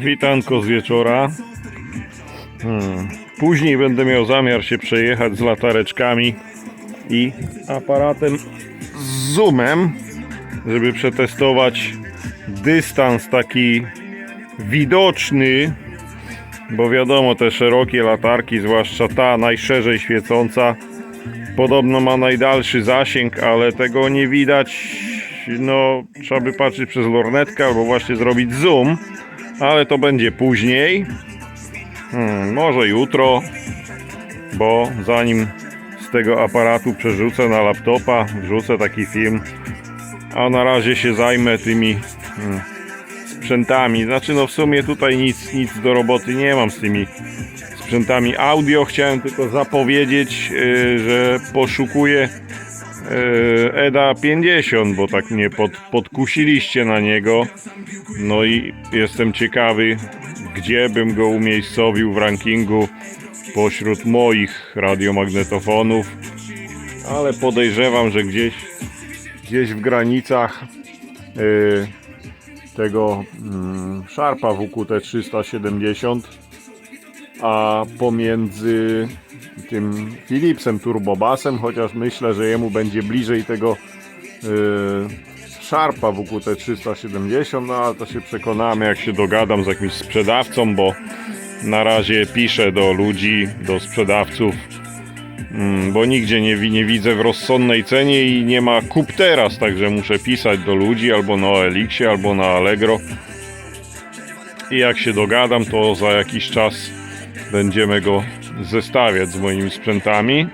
Witanko z wieczora. Hmm. Później będę miał zamiar się przejechać z latareczkami i aparatem z zoomem, żeby przetestować dystans taki widoczny, bo wiadomo, te szerokie latarki, zwłaszcza ta najszerzej świecąca, podobno ma najdalszy zasięg, ale tego nie widać. No, trzeba by patrzeć przez lornetkę albo właśnie zrobić zoom, ale to będzie później. Hmm, może jutro, bo zanim z tego aparatu przerzucę na laptopa, wrzucę taki film, a na razie się zajmę tymi hmm, sprzętami. Znaczy, no w sumie tutaj nic, nic do roboty nie mam z tymi sprzętami audio. Chciałem tylko zapowiedzieć, yy, że poszukuję EDA 50, bo tak mnie pod, podkusiliście na niego. No i jestem ciekawy, gdzie bym go umiejscowił w rankingu pośród moich radiomagnetofonów. Ale podejrzewam, że gdzieś, gdzieś w granicach yy, tego mm, Sharpa WQT 370 a pomiędzy tym Philipsem Turbobasem, chociaż myślę, że jemu będzie bliżej tego yy, Sharpa WQT 370, no ale to się przekonamy jak się dogadam z jakimś sprzedawcą, bo na razie piszę do ludzi, do sprzedawców, mm, bo nigdzie nie, nie widzę w rozsądnej cenie i nie ma kup teraz, także muszę pisać do ludzi albo na Elixie, albo na Allegro. I jak się dogadam, to za jakiś czas będziemy go zestawiać z moimi sprzętami.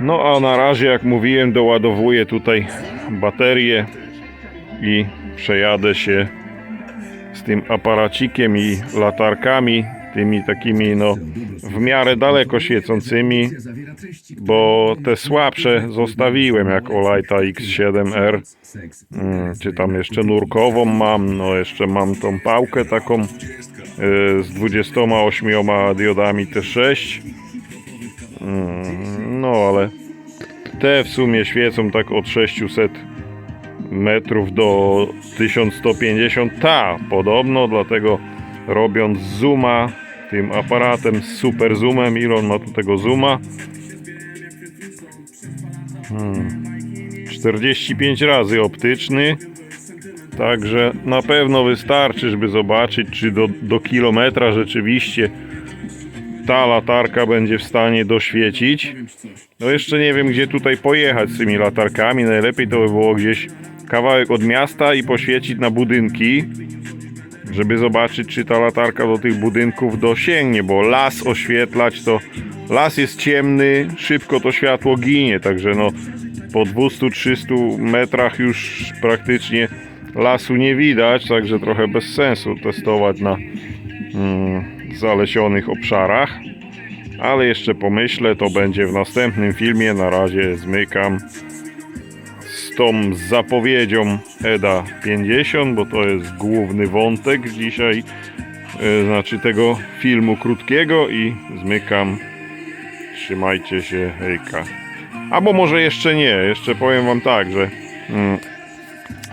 No a na razie, jak mówiłem, doładowuję tutaj baterię i przejadę się z tym aparacikiem i latarkami, tymi takimi no w miarę daleko świecącymi, bo te słabsze zostawiłem jak Olighta X7R, mm, czy tam jeszcze nurkową mam, no jeszcze mam tą pałkę taką z 28 diodami T6, Mm, no ale te w sumie świecą tak od 600 metrów do 1150 ta podobno, dlatego robiąc zooma tym aparatem z super zoomem, ile on ma tu tego zooma? Hmm. 45 razy optyczny, także na pewno wystarczy, żeby zobaczyć, czy do, do kilometra rzeczywiście ta latarka będzie w stanie doświecić. No jeszcze nie wiem, gdzie tutaj pojechać z tymi latarkami. Najlepiej to by było gdzieś kawałek od miasta i poświecić na budynki, żeby zobaczyć, czy ta latarka do tych budynków dosięgnie, bo las oświetlać to las jest ciemny, szybko to światło ginie, także no po 200-300 metrach już praktycznie lasu nie widać, także trochę bez sensu testować na mm, zalesionych obszarach. Ale jeszcze pomyślę, to będzie w następnym filmie. Na razie zmykam z tą zapowiedzią EDA 50, bo to jest główny wątek dzisiaj, e, znaczy tego filmu krótkiego i zmykam. Trzymajcie się, hejka. Albo może jeszcze nie, jeszcze powiem wam tak, że mm,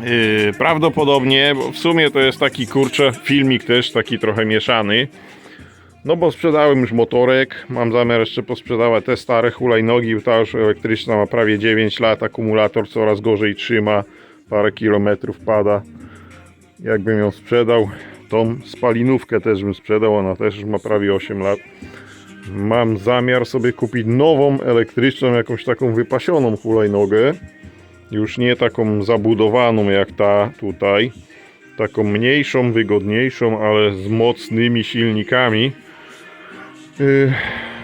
yy, prawdopodobnie, bo w sumie to jest taki kurczę filmik też taki trochę mieszany. No bo sprzedałem już motorek, mam zamiar jeszcze posprzedawać te stare hulajnogi, ta już elektryczna ma prawie 9 lat, akumulator coraz gorzej trzyma, parę kilometrów pada. Jakbym ją sprzedał, tą spalinówkę też bym sprzedał, ona też już ma prawie 8 lat. Mam zamiar sobie kupić nową elektryczną, jakąś taką wypasioną hulajnogę. Już nie taką zabudowaną jak ta tutaj. Taką mniejszą, wygodniejszą, ale z mocnymi silnikami. Yy,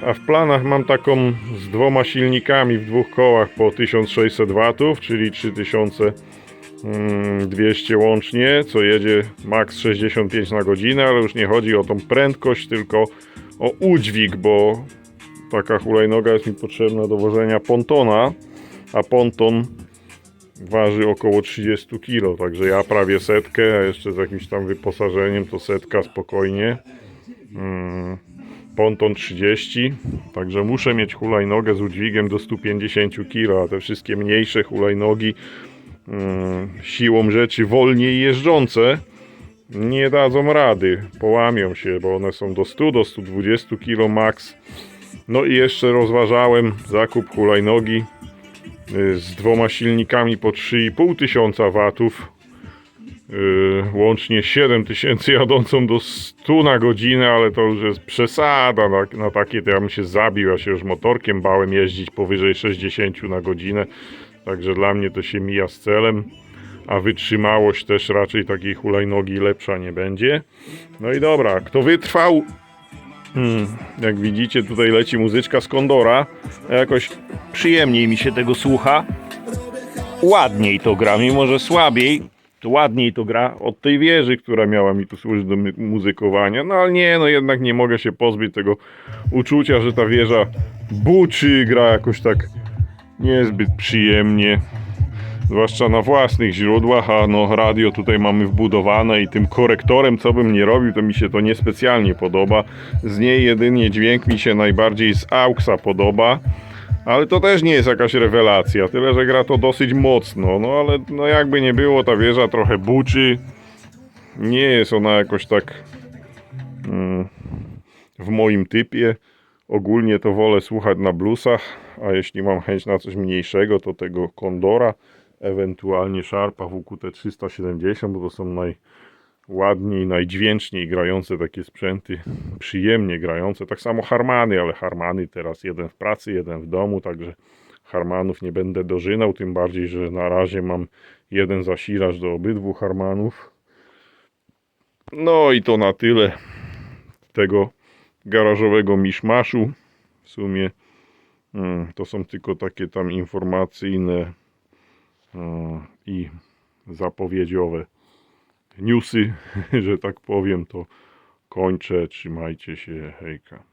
A w planach mam taką z dwoma silnikami w dwóch kołach po 1600 W, czyli 3200 łącznie, co jedzie max 65 na godzinę, ale już nie chodzi o tą prędkość, tylko o udźwig, bo taka hulajnoga jest mi potrzebna do wożenia pontona, a ponton waży około 30 kg, także ja prawie setkę, a jeszcze z jakimś tam wyposażeniem to setka spokojnie. Mm, ponton 30, także muszę mieć hulajnogę z udźwigiem do 150 kg, a te wszystkie mniejsze hulajnogi mm, siłą rzeczy wolniej jeżdżące, nie dadzą rady, połamią się, bo one są do 100, do 120 kg max. No i jeszcze rozważałem zakup hulajnogi z dwoma silnikami po 3,5 tysiąca watów. y, Łącznie 7 tysięcy jadącą do 100 na godzinę, ale to już jest przesada. Na, na takie to ja bym się zabił. Ja się już motorkiem bałem jeździć powyżej 60 na godzinę. Także dla mnie to się mija z celem. A wytrzymałość też raczej takiej hulajnogi lepsza nie będzie. No i dobra, kto wytrwał, Hmm, jak widzicie, tutaj leci muzyczka z Kondora. Jakoś przyjemniej mi się tego słucha. Ładniej to gra, mimo że słabiej, to ładniej to gra od tej wieży, która miała mi tu służyć do muzykowania. No ale nie, no jednak nie mogę się pozbyć tego uczucia, że ta wieża buczy, gra jakoś tak niezbyt przyjemnie. Zwłaszcza na własnych źródłach, a no radio tutaj mamy wbudowane i tym korektorem, co bym nie robił, to mi się to niespecjalnie podoba. Z niej jedynie dźwięk mi się najbardziej z AUXa podoba. Ale to też nie jest jakaś rewelacja, tyle że gra to dosyć mocno. No ale no jakby nie było, ta wieża trochę buczy. Nie jest ona jakoś tak mm, w moim typie. Ogólnie to wolę słuchać na bluesach, a jeśli mam chęć na coś mniejszego, to tego Kondora, ewentualnie Sharpa WQT 370, bo to są najładniej, najdźwięczniej grające takie sprzęty, przyjemnie grające. Tak samo Harmany, ale Harmany teraz jeden w pracy, jeden w domu, także Harmanów nie będę dożynał, tym bardziej, że na razie mam jeden zasilacz do obydwu Harmanów. No i to na tyle tego garażowego miszmaszu. W sumie mm, to są tylko takie tam informacyjne i zapowiedziowe newsy, że tak powiem, to kończę. Trzymajcie się, hejka.